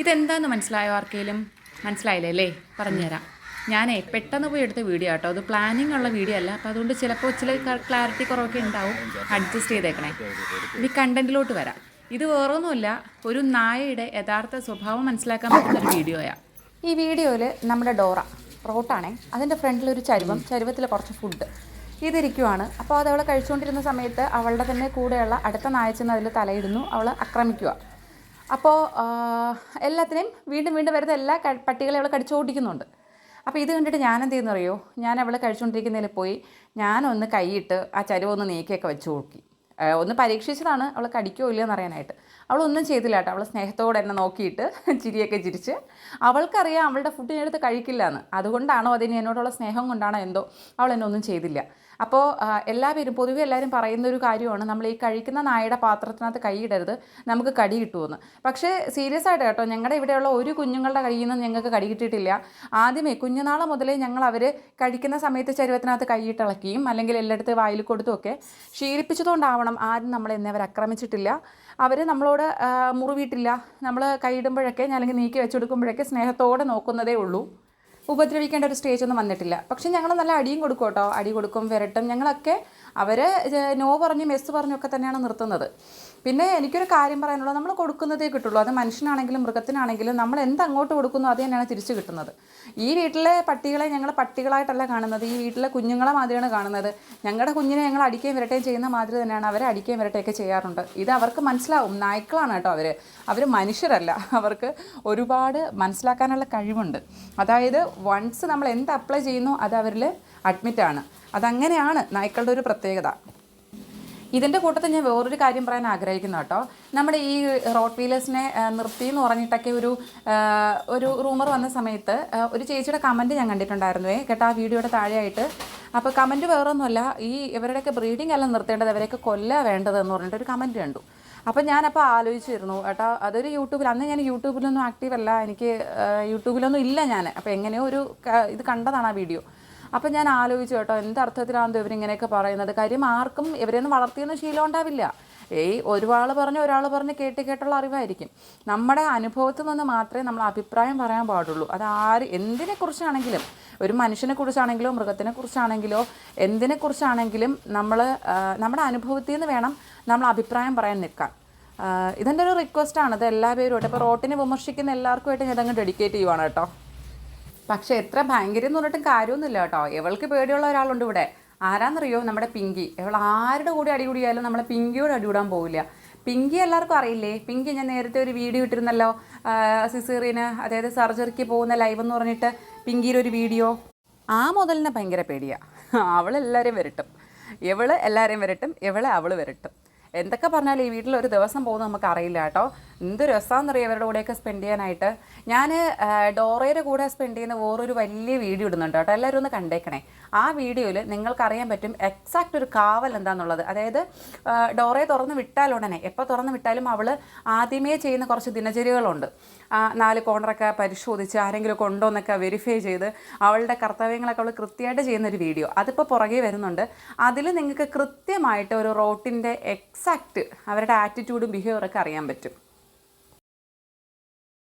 ഇതെന്താന്ന് മനസ്സിലായോ ആർക്കെങ്കിലും മനസ്സിലായില്ലേ അല്ലേ? പറഞ്ഞുതരാം. ഞാനേ പെട്ടെന്ന് പോയി എടുത്ത വീഡിയോ കേട്ടോ അത് പ്ലാനിങ് ഉള്ള വീഡിയോ അല്ല. അപ്പോൾ അതുകൊണ്ട് ചിലപ്പോൾ ചില ക്ലാരിറ്റി കുറവൊക്കെ ഉണ്ടാവും. അഡ്ജസ്റ്റ് ചെയ്തേക്കണേ. ഇനി കണ്ടന്റിലോട്ട് വരാം. ഇത് വേറൊന്നുമില്ല ഒരു നായയുടെ യഥാർത്ഥ സ്വഭാവം മനസ്സിലാക്കാൻ പറ്റുന്ന ഒരു വീഡിയോയാണ് ഈ വീഡിയോയിൽ നമ്മുടെ ഡോറ റോട്ടാണേ. അതിന്റെ ഫ്രണ്ടിൽ ഒരു ചരുവം ചരുവത്തിൽ കുറച്ച് ഫുഡ് ഇതിരിക്കുവാണ്. അപ്പോൾ അത് അവളെ കഴിച്ചുകൊണ്ടിരുന്ന സമയത്ത് അവളുടെ തന്നെ കൂടെയുള്ള അടുത്ത നായച്ചെന്ന് അതിൽ തലയിടുന്നു. അവൾ ആക്രമിക്കുക അപ്പോൾ എല്ലാത്തിനെയും വീണ്ടും വീണ്ടും വരുന്ന എല്ലാ പട്ടികളെ അവൾ കടിച്ചോടിക്കുന്നുണ്ട് അപ്പോൾ ഇത് കണ്ടിട്ട് ഞാൻ എന്ത് ചെയ്യുന്ന അറിയോ? ഞാൻ അവളെ കഴിച്ചുകൊണ്ടിരിക്കുന്നതിൽ പോയി ഞാനൊന്ന് കൈയിട്ട് ആ ചരുവൊന്ന് നീക്കിയൊക്കെ വെച്ച് നോക്കി. ഒന്ന് പരീക്ഷിച്ചതാണ് അവൾ കടിക്കോ ഇല്ലയോ എന്നറിയാനായിട്ട് അവളൊന്നും ചെയ്തില്ല കേട്ടോ. അവൾ സ്നേഹത്തോടെ എന്നെ നോക്കിയിട്ട് ചിരിയൊക്കെ ചിരിച്ച്. അവൾക്കറിയാം അവളുടെ ഫുഡ് എടുത്ത് കഴിക്കില്ല എന്ന് അതുകൊണ്ടാണോ അതിന് എന്നോടുള്ള സ്നേഹം കൊണ്ടാണോ എന്തോ അവൾ എന്നെ ഒന്നും ചെയ്തില്ല. അപ്പോൾ എല്ലാവരും പൊതുവെ എല്ലാവരും പറയുന്ന ഒരു കാര്യമാണ് നമ്മൾ ഈ കഴിക്കുന്ന നായയുടെ പാത്രത്തിനകത്ത് കൈയിടരുത് നമുക്ക് കടി കിട്ടുമെന്ന് പക്ഷേ സീരിയസ് ആയിട്ട് കേട്ടോ ഞങ്ങളുടെ ഇവിടെയുള്ള ഒരു കുഞ്ഞുങ്ങളുടെ കയ്യിൽ നിന്നും ഞങ്ങൾക്ക് കടി കിട്ടിയിട്ടില്ല. ആദ്യമേ കുഞ്ഞുനാളെ മുതലേ ഞങ്ങൾ അവർ കഴിക്കുന്ന സമയത്ത് ചരുവത്തിനകത്ത് കൈയിട്ടിളക്കിയും അല്ലെങ്കിൽ എല്ലായിടത്ത് വായിൽ കൊടുത്തുമൊക്കെ ശീലിപ്പിച്ചതുകൊണ്ടാവണം ആരും നമ്മൾ എന്നെ അവർ ആക്രമിച്ചിട്ടില്ല. അവർ നമ്മളോട് മുറിവിട്ടില്ല. നമ്മൾ കൈയിടുമ്പോഴൊക്കെ അല്ലെങ്കിൽ നീക്കി വെച്ചെടുക്കുമ്പോഴൊക്കെ സ്നേഹത്തോടെ നോക്കുന്നതേ ഉള്ളൂ. ഉപദ്രവിക്കേണ്ട ഒരു സ്റ്റേജ് ഒന്നും വന്നിട്ടില്ല. പക്ഷെ ഞങ്ങൾ നല്ല അടിയും കൊടുക്കും കേട്ടോ. അടി കൊടുക്കും വിരട്ടും. ഞങ്ങളൊക്കെ അവർ നോ പറഞ്ഞ് മെസ്സ് പറഞ്ഞൊക്കെ തന്നെയാണ് നിർത്തുന്നത്. പിന്നെ എനിക്കൊരു കാര്യം പറയാനുള്ളത്. നമ്മൾ കൊടുക്കുന്നതേ കിട്ടുള്ളൂ. അത് മനുഷ്യനാണെങ്കിലും മൃഗത്തിനാണെങ്കിലും നമ്മൾ എന്ത് അങ്ങോട്ട് കൊടുക്കുന്നു അത് തന്നെയാണ് തിരിച്ചു കിട്ടുന്നത്. ഈ വീട്ടിലെ പട്ടികളെ ഞങ്ങൾ പട്ടികളായിട്ടല്ല കാണുന്നത്. ഈ വീട്ടിലെ കുഞ്ഞുങ്ങളെ മാതിരിയാണ് കാണുന്നത്. ഞങ്ങളുടെ കുഞ്ഞിനെ ഞങ്ങൾ അടിക്കുകയും വിരട്ടുകയും ചെയ്യുന്ന മാതിരി തന്നെയാണ് അവരെ അടിക്കുകയും വിരട്ടുകയൊക്കെ ചെയ്യാറുണ്ട്. ഇത് അവർക്ക് മനസ്സിലാവും. നായ്ക്കളാണ് കേട്ടോ അവർ അവർ മനുഷ്യരല്ല. അവർക്ക് ഒരുപാട് മനസ്സിലാക്കാനുള്ള കഴിവുണ്ട്. അതായത് വൺസ് നമ്മൾ എന്ത് അപ്ലൈ ചെയ്യുന്നു അത് അവരിൽ അഡ്മിറ്റാണ് അതങ്ങനെയാണ് നായ്ക്കളുടെ ഒരു പ്രത്യേകത. ഇതിന്റെ കൂട്ടത്തിൽ ഞാൻ വേറൊരു കാര്യം പറയാൻ ആഗ്രഹിക്കുന്നു കേട്ടോ. നമ്മുടെ ഈ റോഡ് വീലേഴ്സിനെ നിർത്തി എന്ന് പറഞ്ഞിട്ടൊക്കെ ഒരു ഒരു റൂമർ വന്ന സമയത്ത് ഒരു ചേച്ചിയുടെ കമന്റ് ഞാൻ കണ്ടിട്ടുണ്ടായിരുന്നുവേ കേട്ടോ ആ വീഡിയോയുടെ താഴെയായിട്ട്. അപ്പോൾ കമന്റ് വേറൊന്നുമല്ല ഈ ഇവരുടെയൊക്കെ ബ്രീഡിംഗ് എല്ലാം നിർത്തേണ്ടത് അവരെയൊക്കെ കൊല്ല വേണ്ടത് എന്ന് പറഞ്ഞിട്ട് ഒരു കമന്റ് കണ്ടു. അപ്പോൾ ഞാനപ്പോൾ ആലോചിച്ചിരുന്നു കേട്ടോ അതൊരു യൂട്യൂബിൽ അന്ന് ഞാൻ യൂട്യൂബിലൊന്നും ആക്റ്റീവ് അല്ല എനിക്ക് യൂട്യൂബിലൊന്നും ഇല്ല ഞാൻ അപ്പോൾ എങ്ങനെയോ ഒരു ഇത് കണ്ടതാണ് ആ വീഡിയോ അപ്പം ഞാൻ ആലോചിച്ചു കേട്ടോ എന്ത് അർത്ഥത്തിലാണെന്ന് ഇവരിങ്ങനെയൊക്കെ പറയുന്നത്? കാര്യം ആർക്കും ഇവരെയൊന്നും വളർത്തിയൊന്നും ശീലം ഉണ്ടാവില്ല. ഏയ് ഒരാൾ പറഞ്ഞ് ഒരാൾ പറഞ്ഞ് കേട്ട് കേട്ടുള്ള അറിവായിരിക്കും. നമ്മുടെ അനുഭവത്തിൽ നിന്ന് മാത്രമേ നമ്മൾ അഭിപ്രായം പറയാൻ പാടുള്ളൂ. അത് ആര് എന്തിനെക്കുറിച്ചാണെങ്കിലും ഒരു മനുഷ്യനെ കുറിച്ചാണെങ്കിലോ മൃഗത്തിനെ കുറിച്ചാണെങ്കിലോ എന്തിനെക്കുറിച്ചാണെങ്കിലും നമ്മൾ നമ്മുടെ അനുഭവത്തിൽ നിന്ന് വേണം നമ്മൾ അഭിപ്രായം പറയാൻ നിൽക്കാൻ. ഇതിന്റെ ഒരു റിക്വസ്റ്റാണ് ഇത് എല്ലാ പേരും ഇപ്പോൾ റോട്ടിനെ വിമർശിക്കുന്ന എല്ലാവർക്കുമായിട്ട് ഞാൻ അങ്ങ് ഡെഡിക്കേറ്റ് ചെയ്യുവാണ് കേട്ടോ. പക്ഷേ എത്ര ഭയങ്കരം എന്ന് പറഞ്ഞിട്ടും കാര്യമൊന്നുമില്ല കേട്ടോ. ഇവൾക്ക് പേടിയുള്ള ഒരാളുണ്ട് ഇവിടെ. ആരാന്നറിയോ നമ്മുടെ പിങ്കി? ഇവൾ ആരുടെ കൂടെ അടികൂടിയാലും നമ്മളെ പിങ്കിയോട് അടികൂടാൻ പോവില്ല. പിങ്കി എല്ലാവർക്കും അറിയില്ലേ? പിങ്കി ഞാൻ നേരത്തെ ഒരു വീഡിയോ ഇട്ടിരുന്നല്ലോ. സിസേറിയന് അതായത് സർജറിക്ക് പോകുന്ന ലൈവ് എന്ന് പറഞ്ഞിട്ട് പിങ്കിയുടെ ഒരു വീഡിയോ. ആ മുതലിനെ ഭയങ്കര പേടിയാണ് അവളെല്ലാവരെയും വരട്ടും. ഇവൾ എല്ലാവരെയും വരട്ടും. ഇവളെ അവൾ വരട്ടും. എന്തൊക്കെ പറഞ്ഞാലും ഈ വീട്ടിൽ ഒരു ദിവസം പോകുന്നത് നമുക്ക് അറിയില്ല കേട്ടോ. എന്ത് രസമാണെന്നറിയാം അവരുടെ കൂടെയൊക്കെ സ്പെൻഡ് ചെയ്യാനായിട്ട്. ഞാൻ ഡോറയുടെ കൂടെ സ്പെൻഡ് ചെയ്യുന്ന വേറൊരു വലിയ വീഡിയോ ഇടുന്നുണ്ട് കേട്ടോ. എല്ലാവരും ഒന്ന് കണ്ടേക്കണേ. ആ വീഡിയോയിൽ നിങ്ങൾക്കറിയാൻ പറ്റും എക്സാക്റ്റ് ഒരു കാവൽ എന്താണെന്നുള്ളത് അതായത് ഡോറയെ തുറന്ന് വിട്ടാൽ ഉടനെ എപ്പോൾ തുറന്ന് വിട്ടാലും അവൾ ആദ്യമേ ചെയ്യുന്ന കുറച്ച് ദിനചര്യകളുണ്ട്. നാല് കോണറൊക്കെ പരിശോധിച്ച് ആരെങ്കിലും ഉണ്ടോ എന്നൊക്കെ വെരിഫൈ ചെയ്ത് അവളുടെ കർത്തവ്യങ്ങളൊക്കെ അവൾ കൃത്യമായിട്ട് ചെയ്യുന്നൊരു വീഡിയോ. അതിപ്പോൾ പുറകെ വരുന്നുണ്ട്. അതിൽ നിങ്ങൾക്ക് കൃത്യമായിട്ട് ഒരു റോട്ടിന്റെ എക്സാക്റ്റ് അവരുടെ ആറ്റിറ്റ്യൂഡും ബിഹേവിയറൊക്കെ അറിയാൻ പറ്റും.